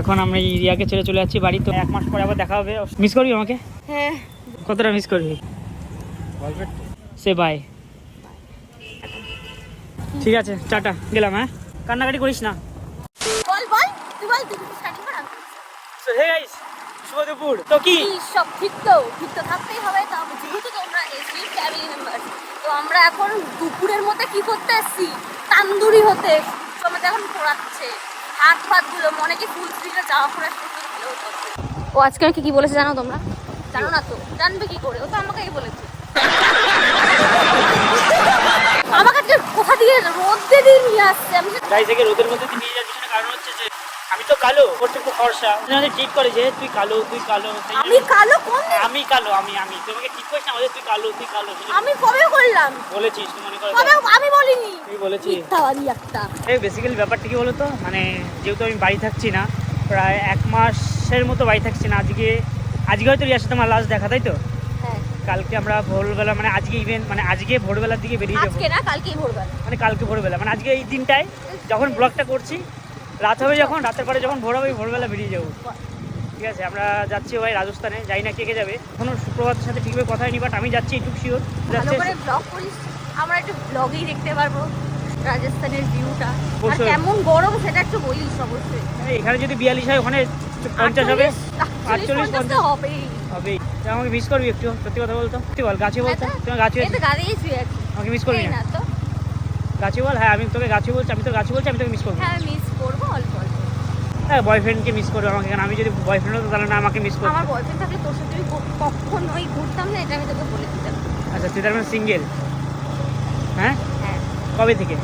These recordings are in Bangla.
এখন আমরা ইরিয়াকে ছেড়ে চলে যাচ্ছি বাড়ি তো এক মাস পরে আবার দেখা হবে। মিস করবি আমাকে? হ্যাঁ। কতটা মিস করবি? সে বাই ঠিক আছে টাটা গেলাম হ্যাঁ? কান্নাকাটি করিস না। বল বল তুই বল তুই স্টার্টিং কর আমি So, hey guys, শুভ দুপুর তো কি? সব ঠিক তো ঠিক তো থাকতেই হবে। তো যেহেতু তোমরা এসি ফ্যামিলি মেম্বার তো আমরা এখন দুপুরের মধ্যে কি করতে এসছি তান্দুরি হতে। আমাদের এখন পড়াচ্ছে। হাত ফাতগুলো মনে কি ফুল স্লিভে জামা পরে ও আজকে আমাকে কি বলেছে জানো তোমরা? জানো না তো। জানবে কি করে? ও তো আমাকে বলেছে। আমাকে আজকে কোথা দিয়ে রোদে দিয়ে নিয়ে আসছে? আমি গাইস একে রোদের মধ্যে নিয়ে যাওয়ার পিছনে কারণ হচ্ছে যে আমি তো কালো ওর তো ফর্সা। ঠিক করে যে তুই কালো তুই কালো আমি কালো কোন আমি কালো আমি আমি। তোমাকে ঠিক করিস না তুই কালো তুই কালো আমি কবে করলাম? বলেছিস তুই মনে করে। কবে? আমি বলিনি। তুই বলেছিস। মিথ্যাবাদী একটা। এই বেসিক্যালি ব্যাপারটা কি বলতো? মানে যেহেতু আমি বাড়ি থাকছি না প্রায় এক মাসের মতো বাড়ি থাকছি না আজকে আজকে হয়তো রিয়ার সাথে আমার লাস্ট দেখা তাই তো? কালকে আমরা ভোরবেলা মানে আজকে ইভেন্ট মানে আজকে ভোরবেলার দিকে বেরিয়ে যাব। আজকে না কালকেই ভোরবেলা। মানে কালকে ভোরবেলা মানে আজকে এই দিনটায় যখন ব্লগটা করছি রাত হবে যখন রাতের পরে যখন ভোর হবে ভোরবেলা বেরিয়ে যাব। ঠিক আছে আমরা যাচ্ছি ভাই রাজস্থানে যাই না কে কে যাবে। এখনও সুপ্রভাতের সাথে ঠিকভাবে কথা হয়নি বাট আমি যাচ্ছি এইটুকু শিওর যাচ্ছে ব্লগ করিস আমরা একটু ব্লগেই দেখতে পারব রাজস্থানের ভিউটা আর কেমন গরম সেটা একটু বলিস অবশ্যই। এখানে যদি বিয়াল্লিশ হয় ওখানে পঞ্চাশ হবে। আটচল্লিশ পঞ্চাশ হবেই। হবে তুই আমাকে মিস করবি একটু সত্যি কথা বলতো? তুই বল গাছে বলতো? তো। তুমি গাছে। আমাকে মিস করবি না? তো। গাছে বল হ্যাঁ আমি তোকে গাছে বলছি আমি তো গাছে বলছি আমি তোকে মিস করব। হ্যাঁ মিস করব অল্প অল্প। হ্যাঁ বয়ফ্রেন্ডকে মিস করব আমাকে কারণ আমি যদি বয়ফ্রেন্ড হতো তাহলে না আমাকে মিস করব আমার বয়ফ্রেন্ড থাকলে তোর সাথে কখনোই ঘুরতাম না এটা আমি তোকে বলে দিতাম। আচ্ছা তুই তার মানে সিঙ্গেল হ্যাঁ? হ্যাঁ। কবে থেকে?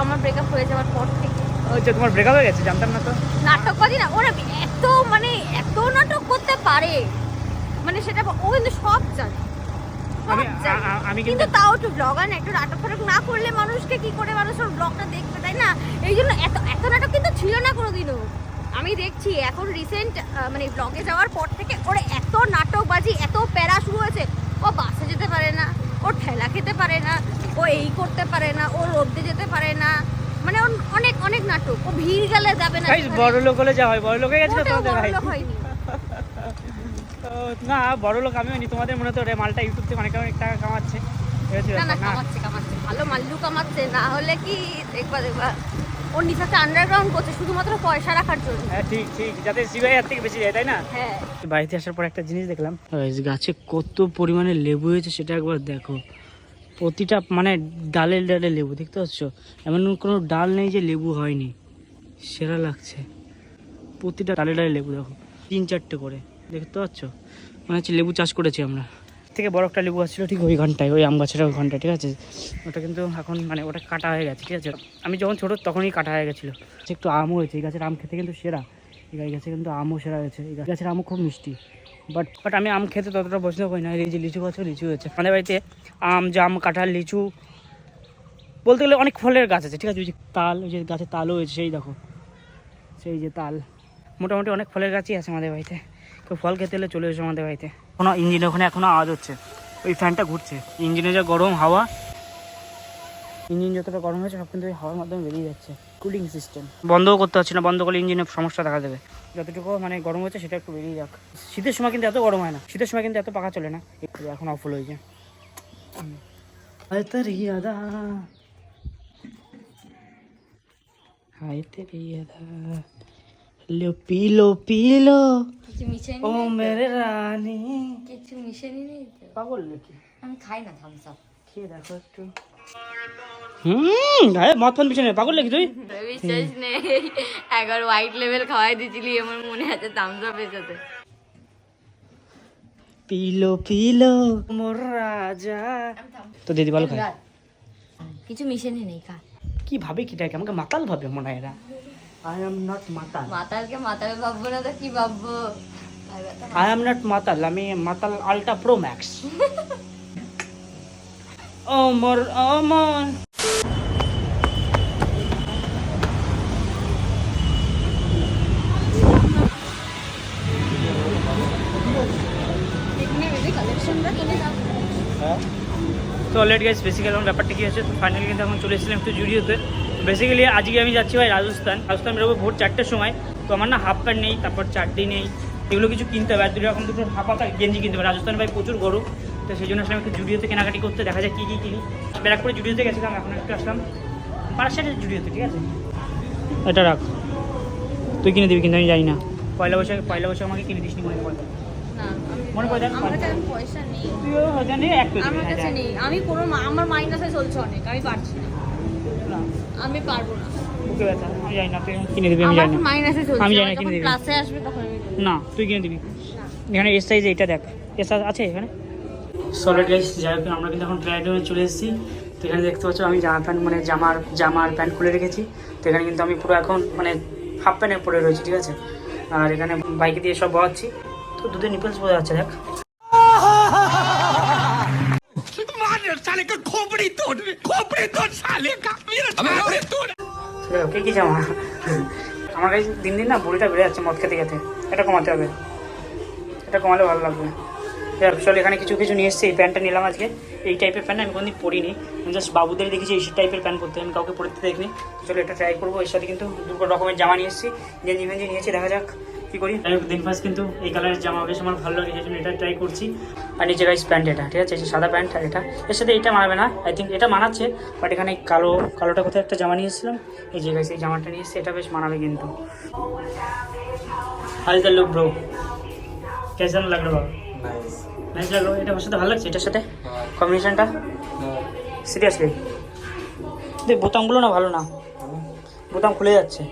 আমার ব্রেকআপ হয়ে যাওয়ার পর থেকে। আচ্ছা তোমার ব্রেকআপ হয়ে গেছে? জানতাম না তো। নাটকবাদী না ওরা এত মানে এত নাটক করতে পারে। মানে সেটা ও কিন্তু সব জানে। আমি কিন্তু তাও একটু ব্লগার না একটু নাটক ফাটক না করলে মানুষকে কি করে মানুষ ওর ব্লগটা দেখবে তাই না? এই জন্য এত এত নাটক কিন্তু ছিল না কোনোদিনও। আমি দেখছি এখন রিসেন্ট মানে ব্লগে যাওয়ার পর থেকে ওর এত নাটকবাজি এত প্যারা শুরু হয়েছে। ও বাসে যেতে পারে না ও ঠেলা খেতে পারে না ও এই করতে পারে না ও রোদে যেতে পারে না। মানে ওর অনেক অনেক নাটক। ও ভিড় গেলে যাবে না বড় লোক হলে যা হয় বড় লোক গেছে তো হয়নি। তো না বড় লোক আমিও নি তোমাদের মনে তো রে মালটা ইউটিউব থেকে অনেক অনেক টাকা কামাচ্ছে। না না কামাচ্ছে কামাচ্ছে ভালো মাল্লু কামাচ্ছে না হলে কি দেখবা দেখবা ওর নিচে একটা আন্ডারগ্রাউন্ড করছে শুধুমাত্র পয়সা রাখার জন্য। হ্যাঁ ঠিক ঠিক যাতে সিবাই এর থেকে বেশি যায় তাই না? হ্যাঁ। বাড়িতে আসার পর একটা জিনিস দেখলাম। গাছে কত পরিমাণে লেবু হয়েছে সেটা একবার দেখো। প্রতিটা মানে ডালে ডালে লেবু দেখতে পাচ্ছ? এমন কোনো ডাল নেই যে লেবু হয়নি। সেরা লাগছে। প্রতিটা ডালে ডালে লেবু দেখো। তিন চারটে করে। দেখতে পাচ্ছ? মনে হচ্ছে লেবু চাষ করেছি আমরা। থেকে বড় একটা লেবু আসছিল ঠিক ওই ঘন্টায়, ওই আম গাছের ওই ঘন্টায়, ঠিক আছে? ওটা কিন্তু এখন মানে ওটা কাটা হয়ে গেছে, ঠিক আছে? আমি যখন ছোটো তখনই কাটা হয়ে গেছিল। একটু আমও হয়েছে, এই গাছের আম খেতে কিন্তু সেরা। এই গাছে কিন্তু আমও সেরা হয়েছে। এই গাছের আমও খুব মিষ্টি। বাট বাট আমি আম খেতে ততটা পছন্দ করি না। এই যে লিচু গাছও লিচু হয়েছে। আমাদের বাড়িতে আম, জাম, কাঁঠাল, লিচু, বলতে গেলে অনেক ফলের গাছ আছে, ঠিক আছে? ওই যে তাল, ওই যে গাছে তালও হয়েছে, সেই দেখো। সেই যে তাল। মোটামুটি অনেক ফলের গাছই আছে আমাদের বাড়িতে। কেউ ফল খেতে এলে চলে এসো আমাদের বাড়িতে। কোনো ইঞ্জিন ওখানে এখনও আওয়াজ হচ্ছে। ওই ফ্যানটা ঘুরছে। ইঞ্জিনে যা গরম হাওয়া। ইঞ্জিন যতটা গরম হয়েছে, সব কিন্তু ওই হাওয়ার মাধ্যমে বেরিয়ে যাচ্ছে। কুলিং সিস্টেম বন্ধও করতে হচ্ছে না, বন্ধ করলে ইঞ্জিনের সমস্যা দেখা দেবে। যতটুকু মানে গরম হচ্ছে সেটা একটু বেরিয়ে যাক। শীতের সময় কিন্তু এত গরম হয় না। শীতের সময় কিন্তু এত পাখা চলে না। এখন অফ হয়েছে হায় তেরি তেরি আদা। লো পিলো পিলো কিছু মিশে ও মেরে রানী। কিছু মিশে নি পাগল নাকি? আমি খাই না থামস আপ খেয়ে দেখো একটু। হুম আরে পিছনে পাগল নাকি তুই? বিশ্বাস নেই। একবার হোয়াইট লেভেল খাওয়াই দিয়েছিলি আমার মনে আছে থামস পিলো পিলো মোর রাজা। তো দিদি বলো খাই। কিছু মিশে নি নেই খা। কি ভাবে কি ডাকে আমাকে মাতাল ভাবে মনে হয় এরা। আই এম নট মাতাল মাতালকে মাতাল ভাববো না তো কি ভাববো ভাই ব্যথা। আই এম নট মাতাল আমি মাতাল আলট্রা প্রো ম্যাক্স ও মোর ও মোর এখানে বেশি কালেকশনটা কিনে দাও তো অলরেডি গাইস বেসিক্যালি আমার ব্যাপারটা কি হচ্ছে তো ফাইনালি কিন্তু এখন চলে এসেছিলাম একটু জুডিওতে বেসিক্যালি আজকে আমি যাচ্ছি ভাই রাজস্থান। রাজস্থান বেরোবো ভোর চারটের সময়। তো আমার না হাফ প্যান্ট নেই তারপর চারটি নেই। এগুলো কিছু কিনতে হবে আর দুই রকম দুটো হাফ হাতা গেঞ্জি কিনতে হবে। রাজস্থান ভাই প্রচুর গরম তো সেই জন্য আসলে একটু জুডিওতে কেনাকাটি করতে দেখা যায় কী কী কিনি। ব্যারাকপুরে জুডিওতে গেছিলাম এখন একটু আসলাম। পাড়ার জুডিওতে ঠিক আছে? এটা রাখ। তুই কিনে দিবি কিন্তু আমি জানি না। পয়লা বৈশাখ পয়লা বৈশাখ আমাকে কিনে দিস নি মনে না মনে পড়ে দেখ আমার কাছে পয়সা নেই। তুইও হয়তো নেই এক আমার কাছে নেই। আমি কোনো আমার মাইনাসে চলছে অনেক। আমি পারছি না। আমি পারবো না বুকে ব্যথা আমি জানি না তুই কিনে দিবি আমি আমার জানি না মাইনাসে চলছে আমি জানি আমার না কিনে যখন দিবি। ক্লাসে আসবে তখন আমি করবো। না তুই কিনে দিবি এখানে এস সাইজ এইটা দেখ এস আছে এখানে সলিড গাইস যাই হোক আমরা কিন্তু এখন ট্রায়াল রুমে চলে এসেছি তো এখানে দেখতে পাচ্ছ আমি জামা প্যান্ট মানে জামার জামার প্যান্ট খুলে রেখেছি তো এখানে কিন্তু আমি পুরো এখন মানে হাফ প্যান্টে পরে রয়েছি ঠিক আছে আর এখানে বাইকে দিয়ে সব বয়াচ্ছি তো দুধের নিপলস বোঝা যাচ্ছে দেখ साले का खोपड़ी तोड़ खोपड़ी तोड़ साले का मेरा खोपड़ी तोड़ ওকে কি জামা? আমার কাছে দিন দিন না বড়িটা বেড়ে যাচ্ছে মদ খেতে খেতে। এটা কমাতে হবে। এটা কমালে ভালো লাগবে। চল এখানে কিছু কিছু নিয়ে এসেছি। এই প্যান্টটা নিলাম আজকে। এই টাইপের প্যান্ট আমি কোনোদিন পরিনি। আমি জাস্ট বাবুদের দেখেছি এই টাইপের প্যান্ট পরতে। আমি কাউকে পরতে দেখিনি। চলো এটা ট্রাই করব। এর সাথে কিন্তু দুটো রকমের জামা নিয়ে এসেছি। গেঞ্জি ফেঞ্জি নিয়েছি দেখা যাক। কি করি। দিন ফার্স্ট কিন্তু এই কালারের জামা বেশ আমার ভালো লাগে সেই এটা ট্রাই করছি। আর নিচে গাইস প্যান্ট এটা ঠিক আছে? সাদা প্যান্ট আর এটা। এর সাথে এটা মানাবে না আই থিঙ্ক এটা মানাচ্ছে বাট এখানে কালো কালোটা কোথায় একটা জামা নিয়ে এসেছিলাম এই যে গাইস এই জামাটা নিয়ে এসছে এটা বেশ মানাবে কিন্তু। হালকা লুক ব্রো কেমন লাগল বাবা নাইস লাগল? এটা আমার সাথে ভালো লাগছে? এটার সাথে? হ্যাঁ। কম্বিনেশনটা সিরিয়াসলি বোতামগুলো না ভালো না? বোতাম খুলে যাচ্ছে।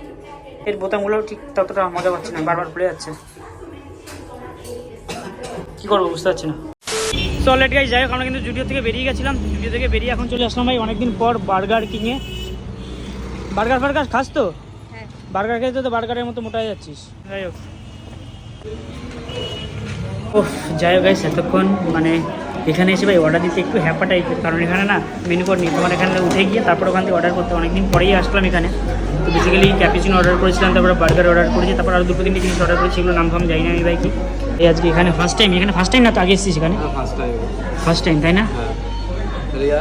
এর বোতামগুলো ঠিক ততটা মজা পাচ্ছি না বারবার খুলে যাচ্ছে। কি করব বুঝতে পারছি না। সো লেট গাইজ যাই হোক আমরা কিন্তু জুডিও থেকে বেরিয়ে গেছিলাম। জুডিও থেকে বেরিয়ে এখন চলে আসলাম ভাই অনেকদিন পর বার্গার কিনে বার্গার ফার্গার খাস তো? হ্যাঁ। বার্গার খেতে তো বার্গারের মতো মোটা যাচ্ছিস। যাই হোক। ও যাই হোক গাইস এতক্ষণ মানে এখানে এসে ভাই অর্ডার দিতে একটু হ্যাপা টাইপের কারণ এখানে না মেনু কোড নেই। তোমার এখানে উঠে গিয়ে তারপর ওখান থেকে অর্ডার করতে অনেকদিন পরেই আসলাম এখানে। তো বেসিক্যালি ক্যাপিচিনো অর্ডার করেছিলাম তারপরে বার্গার অর্ডার করেছি তারপর আরও দুটো তিনটে জিনিস অর্ডার করেছি এগুলো নাম ফাম জানি না আমি ভাই কি। এই আজকে এখানে ফার্স্ট টাইম এখানে ফার্স্ট টাইম না তো আগে এসেছি এখানে? ফার্স্ট টাইম ফার্স্ট টাইম তাই না? হ্যাঁ। রিয়া?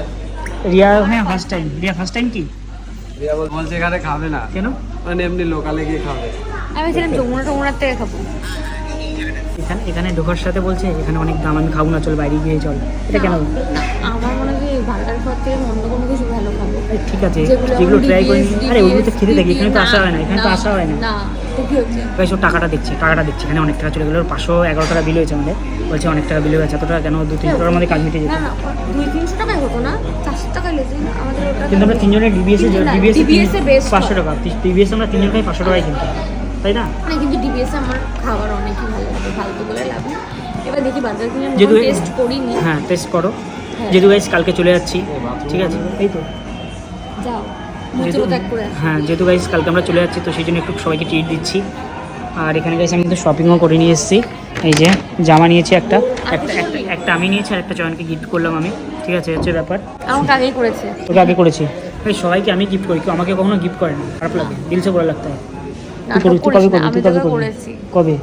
রিয়া হ্যাঁ first time Riya first time কি? রিয়া বল- বলছে এখানে খাবে না। কেন? মানে এমনি লোকালে গিয়ে খাবে। আমি ছিলাম যমুনা টমুনার থেকে খাব। এখানে এখানে ঢোকার সাথে বলছে এখানে অনেক দাম আমি খাব না চল বাইরে গিয়ে চল। এটা কেন আমার মনে হয় বার্গার খাওয়ার থেকে অন্য কোনো কিছু ঠিক আছে যেগুলো ট্রাই করি আরে ওগুলো তো খেতে DBS এখানে তো আসা হয় না এখানে তো আসা হয় না। না তো গাইস ও টাকাটা দেখছি টাকাটা দেখছি এখানে অনেক টাকা চলে গেলো পাঁচশো এগারো টাকা বিল হয়েছে আমাদের। বলছে অনেক টাকা বিল হয়েছে এত টাকা কেন দু তিনশো টাকার মধ্যে কাজ মিটে যেত? দুই তিনশো টাকায় হতো না চারশো টাকায় আমাদের ওটা কিন্তু আমরা তিনজনের ডিবিএস এ ডিবিএস এ পাঁচশো টাকা ডিবিএস আমরা তিনজন খাই পাঁচশো টাকায় কিনতে তাই না? কিন্তু ডিবিএস আমার খাবার অনেকই ভালো লাগে ফালতু বলে লাভ নেই। এবার দেখি বাজার কিনে যেহেতু টেস্ট করিনি। হ্ঁ টেস্ট করো। হ্যাঁ। যেহেতু গাইস কালকে চলে যাচ্ছি ঠিক আছে? এই তো। যাও। হ্যাঁ যেহেতু গাইস কালকে আমরা চলে যাচ্ছি তো সেই জন্য একটু সবাইকে ট্রিট দিচ্ছি। আর এখানে গাইস আমি কিন্তু শপিংও করে নিয়ে এসেছি। এই যে জামা নিয়েছি একটা। একটা একটা একটা আমি নিয়েছি আর একটা চয়নকে গিফট করলাম আমি। ঠিক আছে হচ্ছে ব্যাপার। আমাকে আগেই করেছে। ওটা আগে করেছি। ভাই সবাইকে আমি গিফট করি কেউ আমাকে কখনো গিফট করে না। খারাপ লাগে। দিল সে করে লাগতে হয়। তুই কবে করবি তুই কবে করবি করেছি। কবে?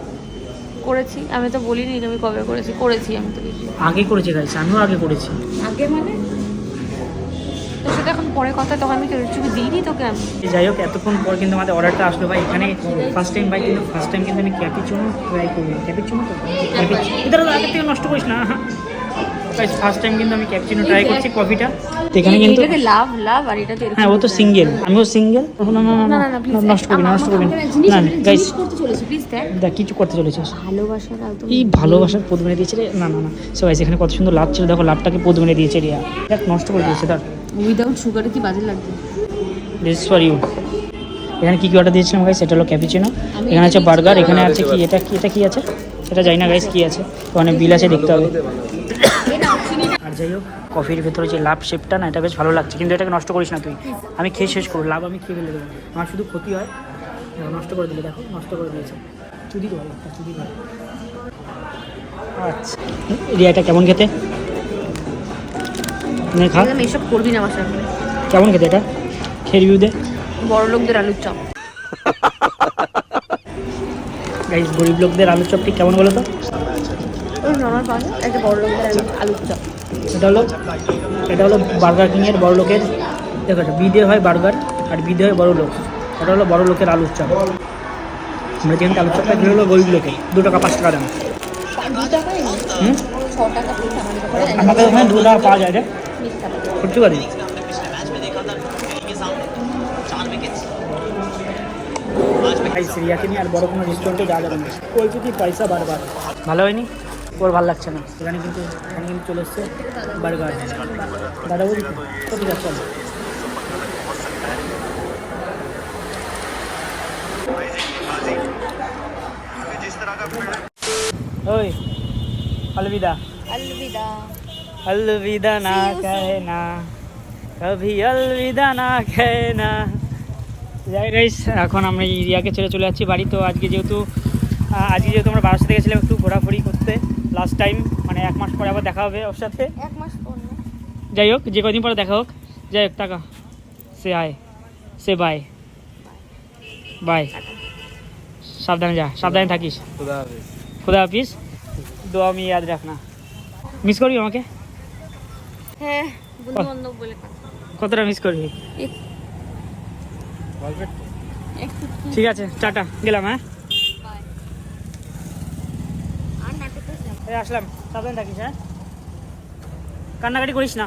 করেছি? আমি তো বলিনি যে আমি কবে করেছি। করেছি আমি তো আগে করেছি গাইস আমিও আগে করেছি। আগে মানে? তো সেটা এখন পরে কথা তখন আমি কিছু দিইনি তোকে আমি। যাই হোক এতক্ষণ পর কিন্তু আমাদের অর্ডারটা আসলো ভাই এখানে ফার্স্ট টাইম ভাই কিন্তু ফার্স্ট টাইম কিন্তু আমি ক্যাপিচুনো ট্রাই করব ক্যাপিচুনো তো? এটা আগে থেকে নষ্ট করিস না ফার্স্ট টাইম কিন্তু আমি ক্যাপিচিনো ট্রাই করছি কফিটা এখানে কিন্তু এটাতে লাভ লাভ আর এটা হ্যাঁ ও তো সিঙ্গেল আমিও সিঙ্গেল না না না না না না না please, নষ্ট করি না আমার- নষ্ট করি আমার জিনিস- না গাইস করতে চলেছি প্লিজ দেখ। দেখ কিছু করতে চলেছিস ভালোবাসার একদম এই ভালোবাসার পদ মেরে দিয়েছে রে? না না না। সবাই এখানে কত সুন্দর লাভ ছিল। দেখো লাভটাকে পদ মেরে দিয়েছে রিয়া। দেখ নষ্ট করে দিয়েছে তার উইদাউট সুগারে কি বাজে লাগবে? দিস ফর ইউ এখানে কি কি অর্ডার দিয়েছিলাম গাইস এটা হলো ক্যাপিচিনো এখানে আছে বার্গার এখানে আছে কি? এটা কি এটা কি আছে? এটা জানি না গাইস কি আছে? ওখানে বিল আছে দেখতে হবে। আর যাই হোক কফির ভেতরে যে লাভ শেপটা না এটা বেশ ভালো লাগছে। কিন্তু এটাকে নষ্ট করিস না তুই। আমি খেয়ে শেষ করব। লাভ আমি খেয়ে ফেলে দেবো। আমার শুধু ক্ষতি হয়। নষ্ট করে দিলে দেখো নষ্ট করে দিয়েছে। চুদি দেবো একটা চুদি দেবো আচ্ছা। রিয়া এটা কেমন খেতে? নে খা। একদম এসব করবি না আমার সামনে কেমন খেতে এটা? খেয়ে রিভিউ দে বড় লোকদের আলুর চপ। গাইস গরিব লোকদের আলু চপটি কেমন বলো তো? নর্মাল পাওয়া একটা বড় লোকদের আলুর চপ। এটা হলো এটা হলো বার্গার কিংয়ের বড় লোকের দেখো বিদে হয় বার্গার আর বিদে হয় বড় লোক। এটা হলো বড় লোকের আলুর চপ। আমরা যেখানে আলুর চপটা খেয়ে হলো ওইগুলোকে দু টাকা পাঁচ টাকা দাম। দু টাকাই না হুম? ছ টাকা পিস আমাদের ওখানে আমাদের ওখানে দু টাকা পাওয়া যায় রে। মিথ্যা সত্যি পারি ভাই সিরিয়াকে নিয়ে আর বড় কোনো রেস্টুরেন্টে যাওয়া যাবে না বলছি কি পয়সা বারবার ভালো হয়নি ওর ভালো লাগছে না এখানে কিন্তু এখানে কিন্তু চলে এসছে বার্গার দাদা বলি তো ঠিক আছে চলো। ওই अलविदा अलविदा अलविदा ना See you soon. कहना कभी अलविदा না कहना যাই গাইস এখন আমরা এই রিয়াকে ছেড়ে চলে যাচ্ছি বাড়ি তো আজকে যেহেতু আহ, আজকে যেহেতু আমরা বারাসাতে গেছিলাম একটু ঘোরাঘুরি করতে লাস্ট টাইম মানে এক মাস পরে আবার দেখা হবে ওর সাথে এক মাস পর না যাই হোক যে কদিন পরে দেখা হোক যাই হোক টাকা সে আয় সে বাই বাই সাবধানে যা সাবধানে থাকিস খুদা হাফিজ খুদা হাফিস দোয়া আমি ইয়াদ রাখনা মিস করবি আমাকে হ্যাঁ বন্ধু বান্ধব বলে কথা। কতটা মিস করবি? ঠিক। আছে টাটা গেলাম হ্যাঁ? আর আসলাম সাবধান থাকিস হ্যাঁ? কান্নাকাটি করিস না।